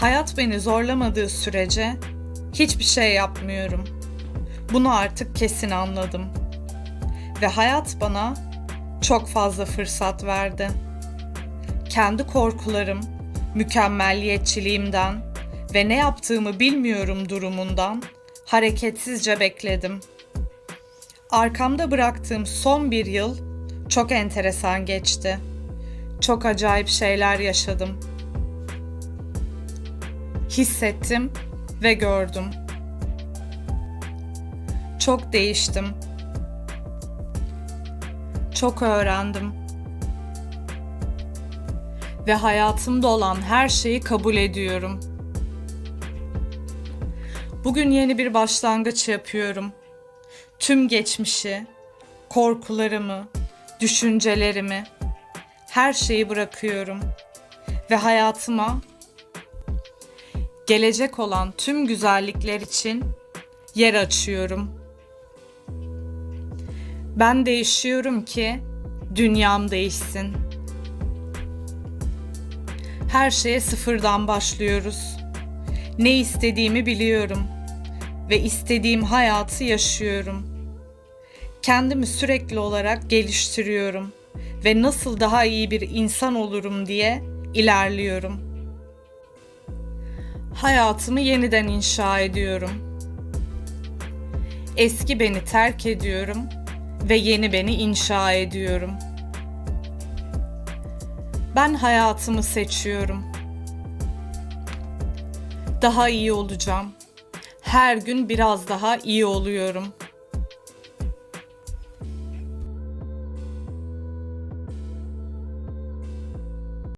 Hayat beni zorlamadığı sürece hiçbir şey yapmıyorum. Bunu artık kesin anladım. Ve hayat bana çok fazla fırsat verdi. Kendi korkularım, mükemmelliyetçiliğimden ve ne yaptığımı bilmiyorum durumundan hareketsizce bekledim. Arkamda bıraktığım son bir yıl çok enteresan geçti. Çok acayip şeyler yaşadım. Hissettim ve gördüm. Çok değiştim. Çok öğrendim. Ve hayatımda olan her şeyi kabul ediyorum. Bugün yeni bir başlangıç yapıyorum. Tüm geçmişi, korkularımı, düşüncelerimi, her şeyi bırakıyorum ve hayatıma gelecek olan tüm güzellikler için yer açıyorum. Ben değişiyorum ki dünyam değişsin. Her şeye sıfırdan başlıyoruz. Ne istediğimi biliyorum ve istediğim hayatı yaşıyorum. Kendimi sürekli olarak geliştiriyorum ve nasıl daha iyi bir insan olurum diye ilerliyorum. Hayatımı yeniden inşa ediyorum. Eski beni terk ediyorum ve yeni beni inşa ediyorum. Ben hayatımı seçiyorum. Daha iyi olacağım. Her gün biraz daha iyi oluyorum.